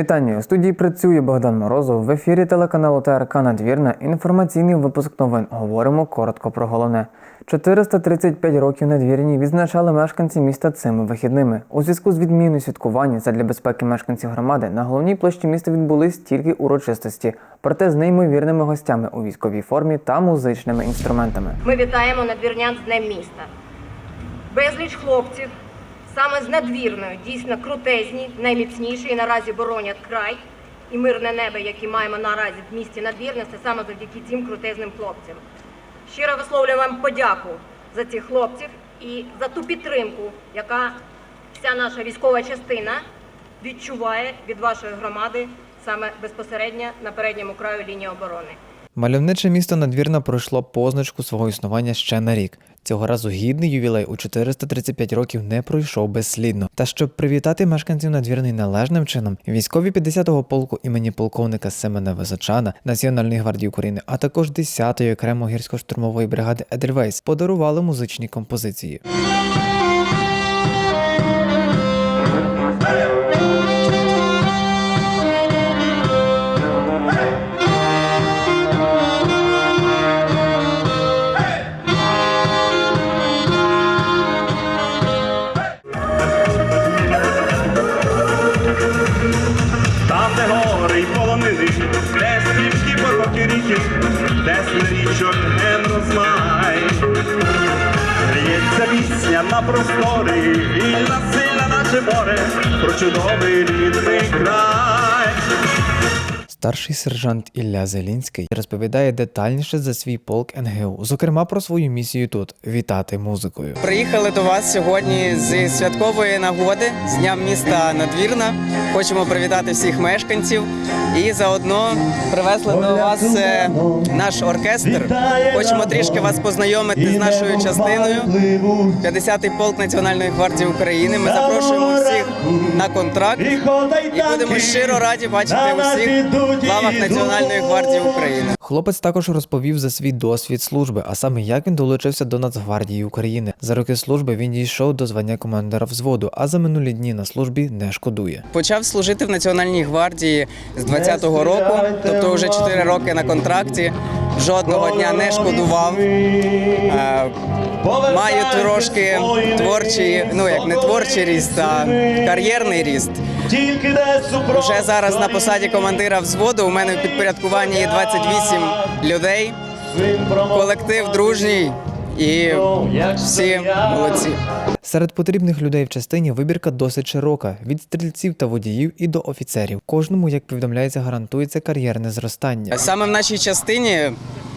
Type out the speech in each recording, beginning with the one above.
Вітання у студії працює Богдан Морозов. В ефірі телеканалу ТРК Надвірна. Інформаційний випуск новин. Говоримо коротко про головне. 435 років надвірні відзначали мешканці міста цими вихідними. У зв'язку з відміною святкування задля безпеки мешканців громади на головній площі міста відбулись тільки урочистості, проте з неймовірними гостями у військовій формі та музичними інструментами. Ми вітаємо надвірнян з Днем міста. Безліч хлопців, саме з надвірною, дійсно крутезні, найміцніші і наразі боронять край і мирне небо, яке маємо наразі в місті Надвірне, це саме завдяки цим крутезним хлопцям. Щиро висловлюю вам подяку за цих хлопців і за ту підтримку, яка вся наша військова частина відчуває від вашої громади саме безпосередньо на передньому краю лінії оборони. Мальовниче місто Надвірна пройшло позначку свого існування ще на рік. Цього разу гідний ювілей у 435 років не пройшов безслідно. Та щоб привітати мешканців надвірний належним чином, військові 50-го полку імені полковника Семена Височана Національної гвардії України, а також 10-ї окремо гірсько-штурмової бригади Едельвейс подарували музичні композиції. На простори, вільна сильна наче море, про чудовий рідний край. Старший сержант Ілля Зелінський розповідає детальніше за свій полк НГУ, зокрема про свою місію тут вітати музикою. Приїхали до вас сьогодні з святкової нагоди з Дня міста Надвірна. Хочемо привітати всіх мешканців і заодно привезли до вас е, наш оркестр. Хочемо трішки вас познайомити з нашою частиною. 50-й полк Національної гвардії України. Ми запрошуємо всіх на контракт і будемо щиро раді бачити усіх лавах Національної гвардії України. Хлопець також розповів за свій досвід служби, а саме як він долучився до Нацгвардії України. За роки служби він дійшов до звання командира взводу, а за минулі дні на службі не шкодує. Почав служити в Національній гвардії з 20-го року, тобто вже 4 роки на контракті. Жодного дня не шкодував. Е, Маю трошки творчий, ну як не творчий ріст, а кар'єрний ріст. Вже зараз на посаді командира взводу. У мене в підпорядкуванні є 28 людей. Колектив дружній і всі молодці. Серед потрібних людей в частині вибірка досить широка від стрільців та водіїв і до офіцерів. Кожному, як повідомляється, гарантується кар'єрне зростання. Саме в нашій частині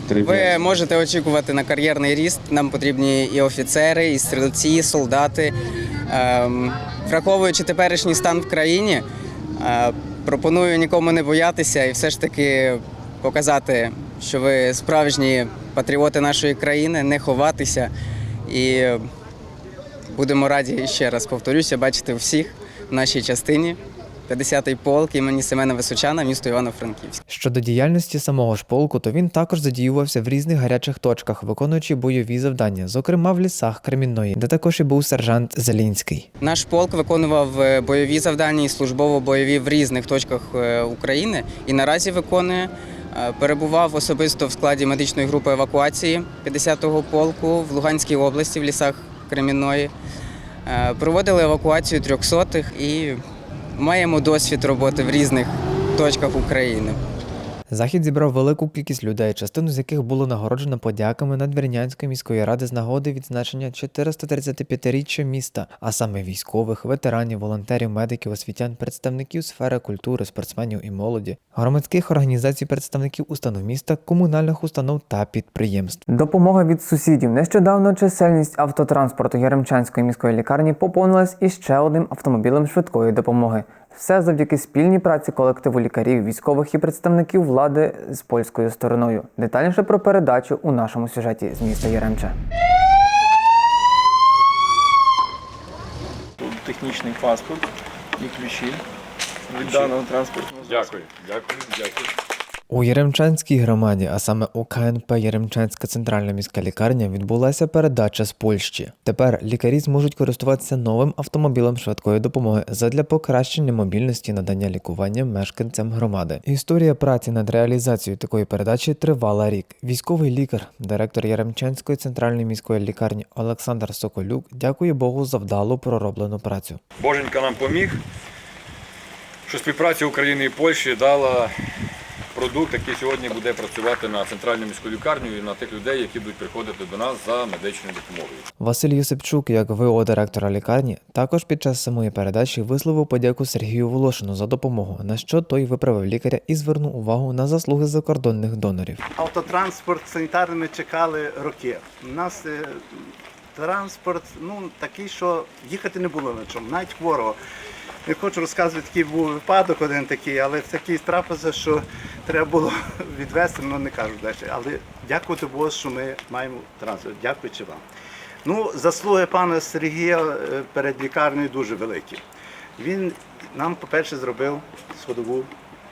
ви можете очікувати на кар'єрний ріст. Нам потрібні і офіцери, і стрільці, і солдати. Ем, Враховуючи теперішній стан в країні, е, пропоную нікому не боятися і все ж таки показати, що ви справжні патріоти нашої країни, не ховатися. І будемо раді ще раз повторюся, бачити всіх в нашій частині. 50-й полк імені Семена Височана, місто Івано-Франківськ. Щодо діяльності самого ж полку, то він також задіювався в різних гарячих точках, виконуючи бойові завдання, зокрема в лісах Кремінної, де також і був сержант Зелінський. Наш полк виконував е, бойові завдання і службово-бойові в різних точках е, України і наразі виконує. Е, Перебував особисто в складі медичної групи евакуації 50-го полку в Луганській області в лісах Кремінної. Е, Проводили евакуацію трьохсотих і маємо досвід роботи в різних точках України. Захід зібрав велику кількість людей, частину з яких було нагороджено подяками Надвірнянської міської ради з нагоди відзначення 435-річчя міста, а саме військових, ветеранів, волонтерів, медиків, освітян, представників сфери культури, спортсменів і молоді, громадських організацій, представників установ міста, комунальних установ та підприємств. Допомога від сусідів. Нещодавно чисельність автотранспорту Яремчанської міської лікарні поповнилась іще одним автомобілем швидкої допомоги. Все завдяки спільній праці колективу лікарів, військових і представників влади з польською стороною. Детальніше про передачу у нашому сюжеті з міста Яремче. Тут технічний паспорт і ключі від даного транспортного засобу. Дякую, дякую, дякую. У Яремчанській громаді, а саме у КНП Яремчанська центральна міська лікарня, відбулася передача з Польщі. Тепер лікарі зможуть користуватися новим автомобілем швидкої допомоги задля покращення мобільності надання лікування мешканцям громади. Історія праці над реалізацією такої передачі тривала рік. Військовий лікар, директор Яремчанської центральної міської лікарні Олександр Соколюк дякує Богу за вдалу пророблену працю. Боженька нам поміг, що співпраця України і Польщі дала продукт, який сьогодні буде працювати на центральну міську лікарню і на тих людей, які будуть приходити до нас за медичною допомогою. Василь Юсипчук, як ВО директора лікарні, також під час самої передачі висловив подяку Сергію Волошину за допомогу, на що той виправив лікаря і звернув увагу на заслуги закордонних донорів. Автотранспорт санітарний ми чекали роки. У нас е, транспорт ну, такий, що їхати не було на чому, навіть хворого. Не хочу розказувати, такий був випадок один такий, але такий трапився, що треба було відвезти, ну не кажу далі. Але дякувати Богу, що ми маємо транспорт. Дякуючи вам. Ну, заслуги пана Сергія е, перед лікарнею дуже великі. Він нам, по-перше, зробив сходову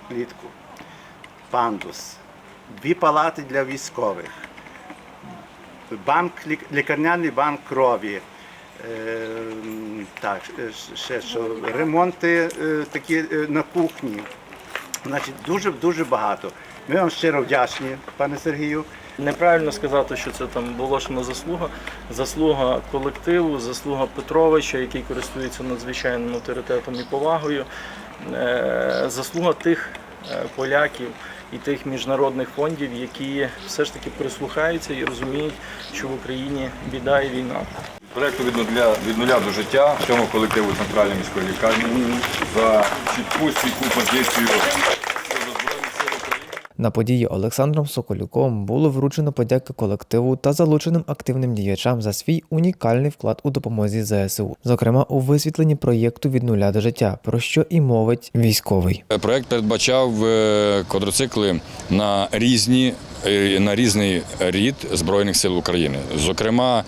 клітку, пандус, дві палати для військових, банк, лікарняний банк крові. Е, м, так, е, ще що, ремонти е, такі е, на кухні. Значить, дуже дуже багато. Ми вам щиро вдячні, пане Сергію. Неправильно сказати, що це там Волошина заслуга. Заслуга колективу, заслуга Петровича, який користується надзвичайним авторитетом і повагою. Заслуга тих поляків і тих міжнародних фондів, які все ж таки прислухаються і розуміють, що в Україні біда і війна. Проекту від нуля, від нуля до життя всьому колективу центральної міської лікарні за чітку стійку позицію. На події Олександром Соколюком було вручено подяки колективу та залученим активним діячам за свій унікальний вклад у допомозі ЗСУ, зокрема у висвітленні проєкту від нуля до життя, про що і мовить військовий. Проект передбачав е, квадроцикли на різні е, на різний рід Збройних сил України. Зокрема,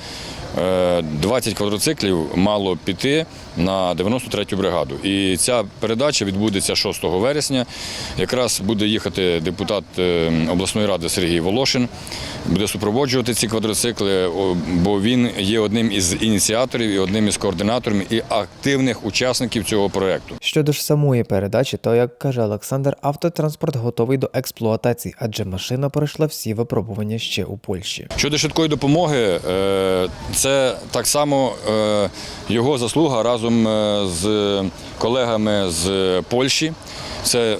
20 квадроциклів мало піти на 93-ю бригаду. І ця передача відбудеться 6 вересня. Якраз буде їхати депутат е, обласної ради Сергій Волошин, буде супроводжувати ці квадроцикли, бо він є одним із ініціаторів і одним із координаторів і активних учасників цього проекту. Щодо ж самої передачі, то як каже Олександр, автотранспорт готовий до експлуатації, адже машина пройшла всі випробування ще у Польщі. Щодо швидкої допомоги, е, це так само е, його заслуга разом е, з колегами з Польщі. Це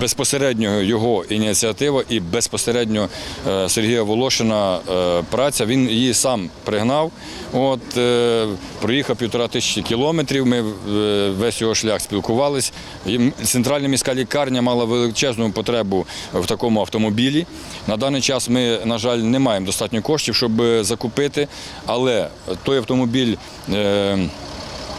безпосередньо його ініціатива і безпосередньо е, Сергія Волошина е, праця. Він її сам пригнав. От е, проїхав півтора тисячі кілометрів. Ми весь його шлях м- Центральна міська лікарня мала величезну потребу в такому автомобілі. На даний час ми, на жаль, не маємо достатньо коштів, щоб закупити, але той автомобіль.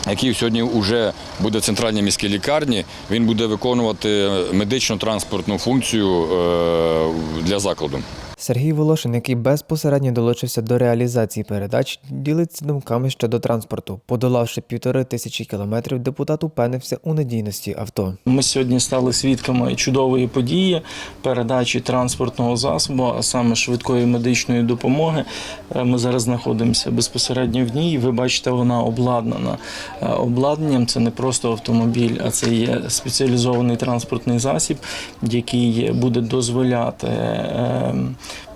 Який сьогодні вже буде в центральній міській лікарні, він буде виконувати медично-транспортну функцію е, для закладу. Сергій Волошин, який безпосередньо долучився до реалізації передач, ділиться думками щодо транспорту. Подолавши півтори тисячі кілометрів, депутат упевнився у надійності авто. Ми сьогодні стали свідками чудової події передачі транспортного засобу, а саме швидкої медичної допомоги. Е, Ми зараз знаходимося безпосередньо в ній. Ви бачите, вона обладнана Е, обладнанням. Це не просто автомобіль, а це є спеціалізований транспортний засіб, який буде дозволяти е,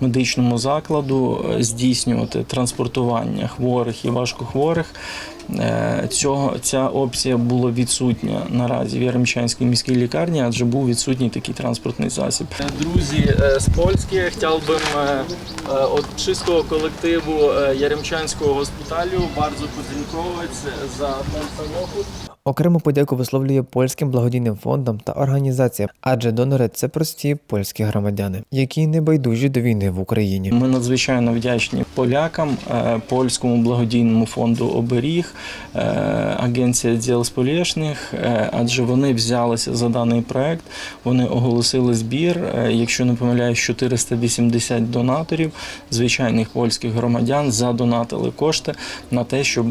медичному закладу е, здійснювати транспортування хворих і важкохворих. Е, Цього ця опція була відсутня наразі в Яремчанській міській лікарні, адже був відсутній такий транспортний засіб. Друзі з Польськи хотів би від чистого колективу Яремчанського госпіталю дуже подякувати за цей самохід. Окрему подяку висловлює польським благодійним фондам та організаціям, адже донори це прості польські громадяни, які не байдужі до війни в Україні. Ми надзвичайно вдячні полякам, е, польському благодійному фонду Оберіг, е, агенція діл сполішних, е, адже вони взялися за даний проект. Вони оголосили збір. Якщо не помиляюсь, 480 донаторів, звичайних польських громадян, задонатили кошти на те, щоб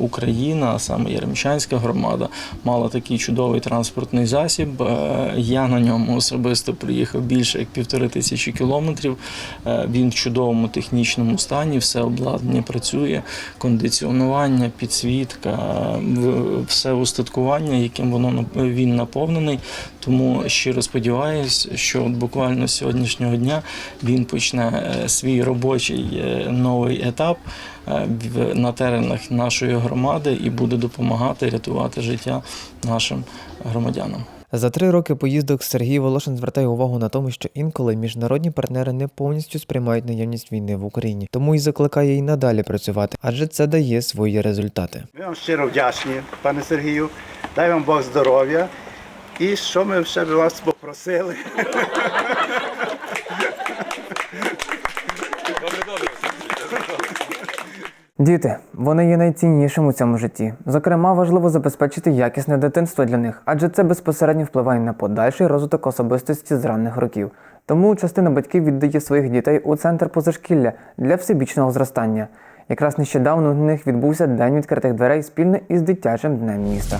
Україна, саме Яремчанська громада, мала такий чудовий транспортний засіб. Е, Я на ньому особисто приїхав більше як півтори тисячі кілометрів. Е, Він в чудовому технічному стані, все обладнання працює, кондиціонування, підсвітка, в- все устаткування, яким воно він наповнений. Тому щиро сподіваюся, що буквально з сьогоднішнього дня він почне е, свій робочий е, новий етап е, на теренах нашої громади і буде допомагати рятувати життя нашим громадянам. За три роки поїздок Сергій Волошин звертає увагу на тому, що інколи міжнародні партнери не повністю сприймають наявність війни в Україні, тому і закликає й надалі працювати, адже це дає свої результати. Ми вам щиро вдячні, пане Сергію. Дай вам Бог здоров'я. І що ми ще б вас попросили? Діти, вони є найціннішим у цьому житті. Зокрема, важливо забезпечити якісне дитинство для них, адже це безпосередньо впливає на подальший розвиток особистості з ранних років. Тому частина батьків віддає своїх дітей у центр позашкілля для всебічного зростання. Якраз нещодавно у них відбувся день відкритих дверей спільно із дитячим днем міста.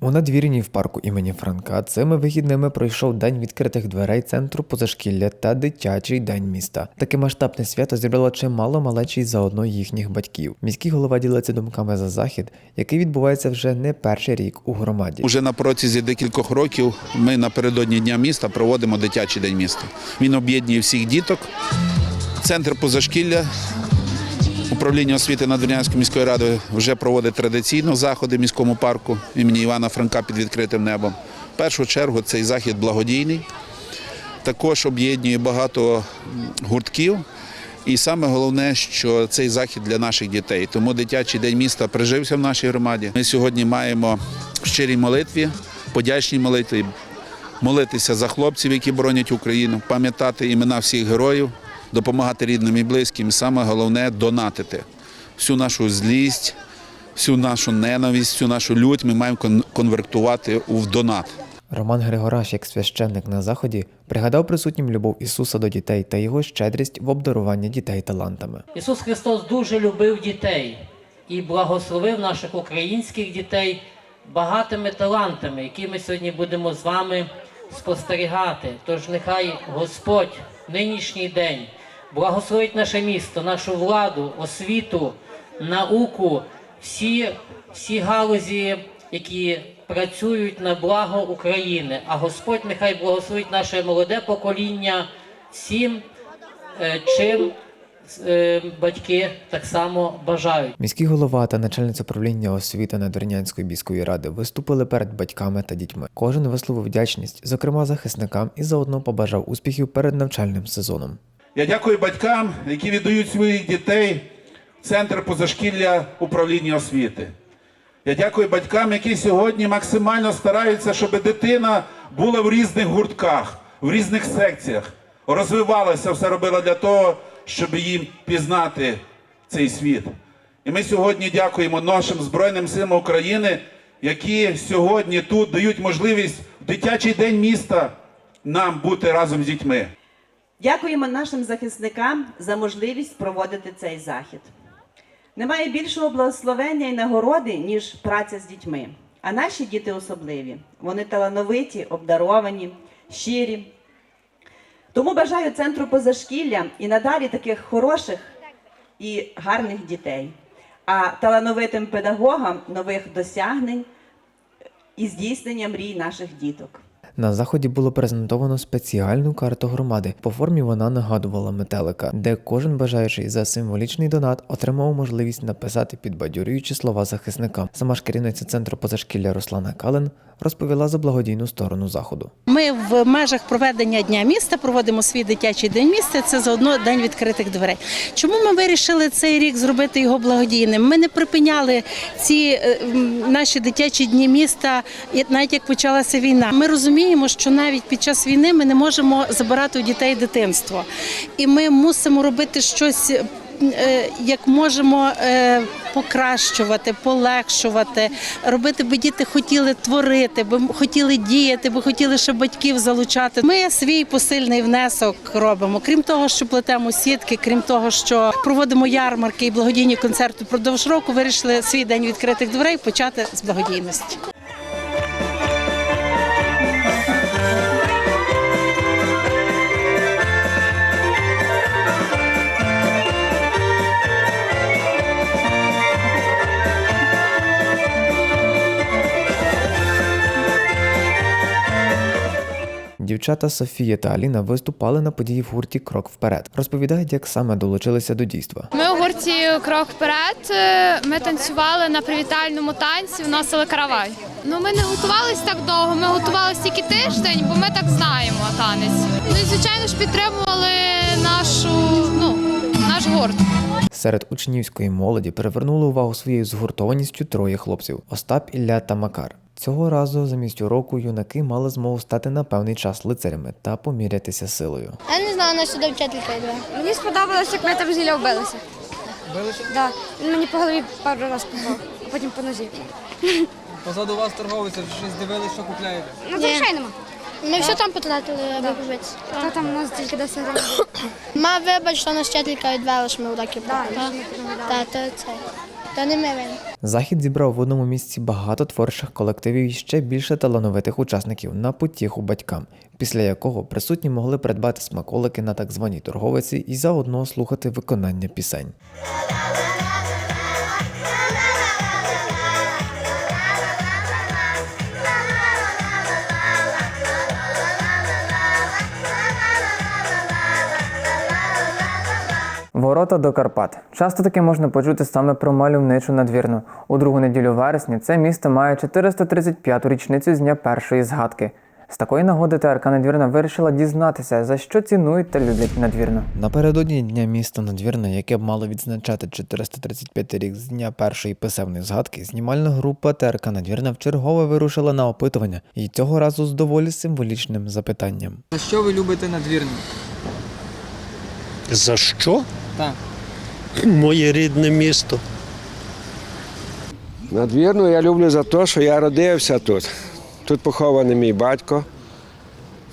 У надвірні в парку імені Франка цими вихідними пройшов день відкритих дверей центру позашкілля та дитячий день міста. Таке масштабне свято зібрало чимало малечі й заодно їхніх батьків. Міський голова ділиться думками за захід, який відбувається вже не перший рік у громаді. Уже на протязі декількох років ми напередодні Дня міста проводимо дитячий день міста. Він об'єднує всіх діток. Центр позашкілля. Управління освіти Надвірнянської міської ради вже проводить традиційно заходи в міському парку імені Івана Франка під відкритим небом. В першу чергу цей захід благодійний. Також об'єднує багато гуртків. І саме головне, що цей захід для наших дітей. Тому дитячий день міста прижився в нашій громаді. Ми сьогодні маємо в щирій молитві, подячній молитві, молитися за хлопців, які боронять Україну, пам'ятати імена всіх героїв, допомагати рідним і близьким. Саме головне донатити всю нашу злість, всю нашу ненависть, всю нашу лють ми маємо кон- конвертувати в донат. Роман Григораш, як священник на заході, пригадав присутнім любов Ісуса до дітей та його щедрість в обдаруванні дітей талантами. Ісус Христос дуже любив дітей і благословив наших українських дітей багатими талантами, які ми сьогодні будемо з вами спостерігати. Тож нехай Господь нинішній день благословить наше місто, нашу владу, освіту, науку, всі, всі галузі, які працюють на благо України. А Господь нехай благословить наше молоде покоління всім, е, чим е, батьки так само бажають. Міський голова та начальниця управління освіти Надвірнянської міської ради виступили перед батьками та дітьми. Кожен висловив вдячність, зокрема захисникам, і заодно побажав успіхів перед навчальним сезоном. Я дякую батькам, які віддають своїх дітей в центр позашкілля управління освіти. Я дякую батькам, які сьогодні максимально стараються, щоб дитина була в різних гуртках, в різних секціях, розвивалася, все робила для того, щоб їм пізнати цей світ. І ми сьогодні дякуємо нашим Збройним силам України, які сьогодні тут дають можливість в дитячий день міста нам бути разом з дітьми. Дякуємо нашим захисникам за можливість проводити цей захід. Немає більшого благословення і нагороди, ніж праця з дітьми. А наші діти особливі. Вони талановиті, обдаровані, щирі. Тому бажаю центру позашкілля і надалі таких хороших і гарних дітей, а талановитим педагогам нових досягнень і здійснення мрій наших діток. На заході було презентовано спеціальну карту громади. По формі вона нагадувала метелика, де кожен бажаючий за символічний донат отримав можливість написати підбадьорюючі слова захисникам. Сама ж керівниця центру позашкілля Руслана Кален розповіла за благодійну сторону заходу. Ми в межах проведення дня міста проводимо свій дитячий день міста. Це заодно день відкритих дверей. Чому ми вирішили цей рік зробити його благодійним? Ми не припиняли ці е, наші дитячі дні міста, навіть як почалася війна. Ми розуміємо, що навіть під час війни ми не можемо забирати у дітей дитинство, і ми мусимо робити щось. Е, Як можемо е, покращувати, полегшувати, робити, би діти хотіли творити, би хотіли діяти, би хотіли ще батьків залучати. Ми свій посильний внесок робимо. Крім того, що плетемо сітки, крім того, що проводимо ярмарки і благодійні концерти впродовж року, вирішили свій день відкритих дверей почати з благодійності. Дівчата Софія та Аліна виступали на події в гурті Крок вперед. Розповідають, як саме долучилися до дійства. Ми у гурті Крок вперед. Ми танцювали на привітальному танці, вносили каравай. Ну ми не готувалися так довго. Ми готувалися тільки тиждень, бо ми так знаємо танець. Ну і звичайно ж підтримували нашу ну наш гурт. Серед учнівської молоді привернули увагу своєю згуртованістю троє хлопців Остап, Ілля та Макар. Цього разу замість уроку юнаки мали змогу стати на певний час лицарями та помірятися силою. Я не знаю, на сюди вчителька йде. Мені сподобалося, як ми там зілля вбилися. Вбилися? Так. Він мені по голові пару разів погав, а потім по нозі. Позаду вас торговець, щось дивились, що купляєте. Ну, звичайно. нема. Ми все там потратили, аби побитися. Та там у нас тільки 10 гривень. Ма, вибач, що нас вчителька відвела, що ми уроки брали. Так, то це. То не ми. Захід зібрав в одному місці багато творчих колективів і ще більше талановитих учасників на потіху батькам, після якого присутні могли придбати смаколики на так званій торговиці і заодно слухати виконання пісень. Ворота до Карпат. Часто таке можна почути саме про мальовничу надвірну. У другу неділю вересня це місто має 435-ту річницю з дня першої згадки. З такої нагоди ТРК Надвірна вирішила дізнатися, за що цінують та люблять надвірну. Напередодні дня міста Надвірна, яке б мало відзначати 435 рік з дня першої писемної згадки, знімальна група ТРК Надвірна вчергове вирушила на опитування, і цього разу з доволі символічним запитанням. За що ви любите надвірну? За що? Так. Моє рідне місто. Надвірну я люблю за те, що я родився тут. Тут похований мій батько.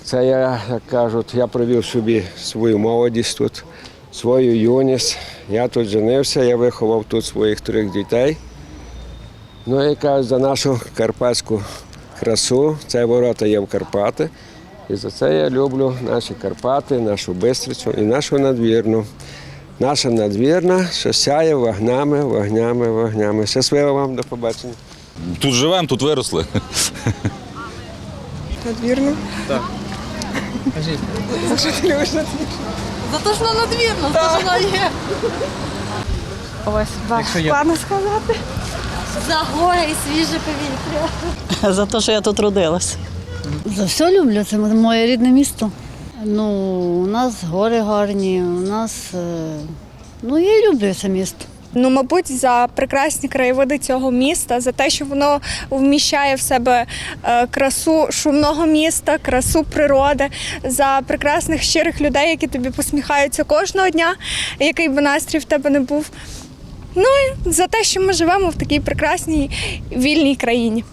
Це я, як кажуть, я провів собі свою молодість тут, свою юність. Я тут женився, я виховав тут своїх трьох дітей. Ну і кажуть, за нашу карпатську красу, це ворота є в Карпати. І за це я люблю наші Карпати, нашу Бистрицю і нашу надвірну. Наша надвірна, що сяє вогнями, вогнями, вогнями. Щасливо вам, до побачення. Тут живемо, тут виросли. Надвірну. Так. Кажіть. За що ти любиш надвірну? За те, що вона надвірна, за те, що вона є. Ось, Якщо є. сказати. За гори і свіже повітря. За те, що я тут родилась. За все люблю, це моє рідне місто. Ну, у нас гори гарні, у нас. Ну, я люблю це місто. Ну, мабуть, за прекрасні краєвиди цього міста, за те, що воно вміщає в себе е, красу шумного міста, красу природи, за прекрасних щирих людей, які тобі посміхаються кожного дня, який би настрій в тебе не був. Ну за те, що ми живемо в такій прекрасній вільній країні.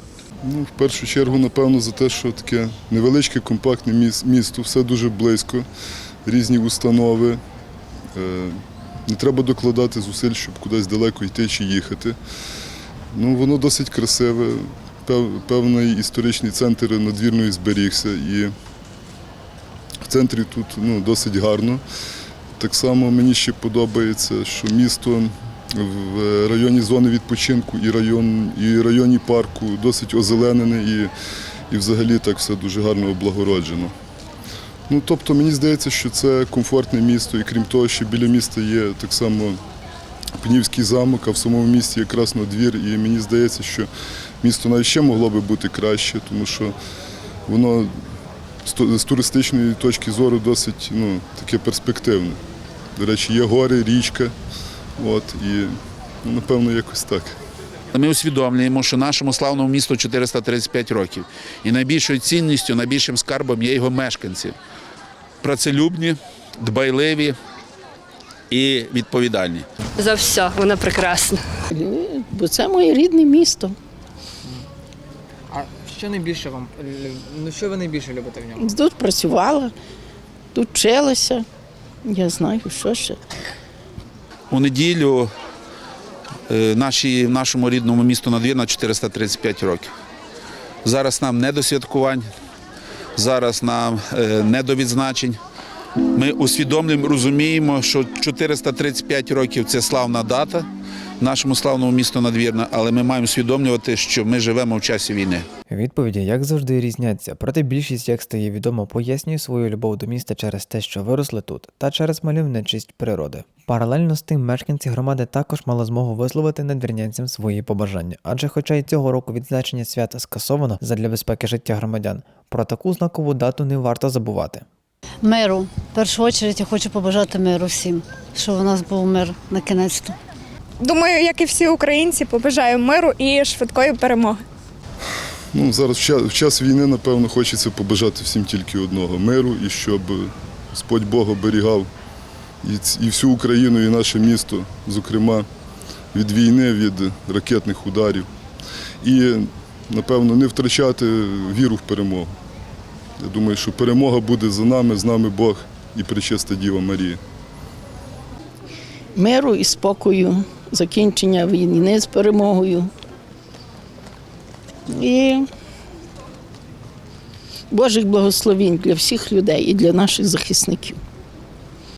Ну, в першу чергу, напевно, за те, що таке невеличке, компактне місто, все дуже близько, різні установи. Е, Не треба докладати зусиль, щоб кудись далеко йти чи їхати. Ну, воно досить красиве, певний історичний центр надвірної зберігся. І в центрі тут ну, досить гарно. Так само мені ще подобається, що місто в районі зони відпочинку і район, і районі парку досить озеленене і, і взагалі так все дуже гарно облагороджено. Ну, тобто мені здається, що це комфортне місто, і крім того, що біля міста є так само Пнівський замок, а в самому місті якраз на двір. І мені здається, що місто навіть ще могло би бути краще, тому що воно з туристичної точки зору досить ну, таке перспективне. До речі, є гори, річка. От, і ну, напевно якось так. Ми усвідомлюємо, що нашому славному місту 435 років. І найбільшою цінністю, найбільшим скарбом є його мешканці. Працелюбні, дбайливі і відповідальні. За все, вона прекрасна. Бо це моє рідне місто. А що найбільше вам? Ну що ви найбільше любите в ньому? Тут працювала, тут вчилася. Я знаю, що ще. У неділю е, в нашому рідному місту Надвірна 435 років. Зараз нам не до святкувань, зараз нам е, не до відзначень. Ми усвідомлюємо, розуміємо, що 435 років це славна дата нашому славному місту Надвірна, але ми маємо усвідомлювати, що ми живемо в часі війни. Відповіді, як завжди, різняться, проте більшість, як стає відомо, пояснює свою любов до міста через те, що виросли тут, та через мальовничість природи. Паралельно з тим, мешканці громади також мали змогу висловити надвірнянцям свої побажання, адже, хоча й цього року відзначення свята скасовано задля безпеки життя громадян, про таку знакову дату не варто забувати. Миру. В першу чергу я хочу побажати миру всім, щоб у нас був мир на кінець. Думаю, як і всі українці, побажаю миру і швидкої перемоги. Ну, зараз в час, в час війни, напевно, хочеться побажати всім тільки одного миру і щоб Господь Бог оберігав і, і всю Україну, і наше місто, зокрема, від війни, від ракетних ударів. І, напевно, не втрачати віру в перемогу. Я думаю, що перемога буде за нами, з нами Бог і Пречиста Діва Марія. Миру і спокою, закінчення війни з перемогою. І Божих благословінь для всіх людей і для наших захисників.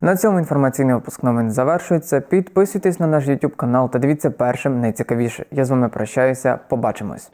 На цьому інформаційний випуск новин завершується. Підписуйтесь на наш YouTube канал та дивіться першим найцікавіше. Я з вами прощаюся. Побачимось.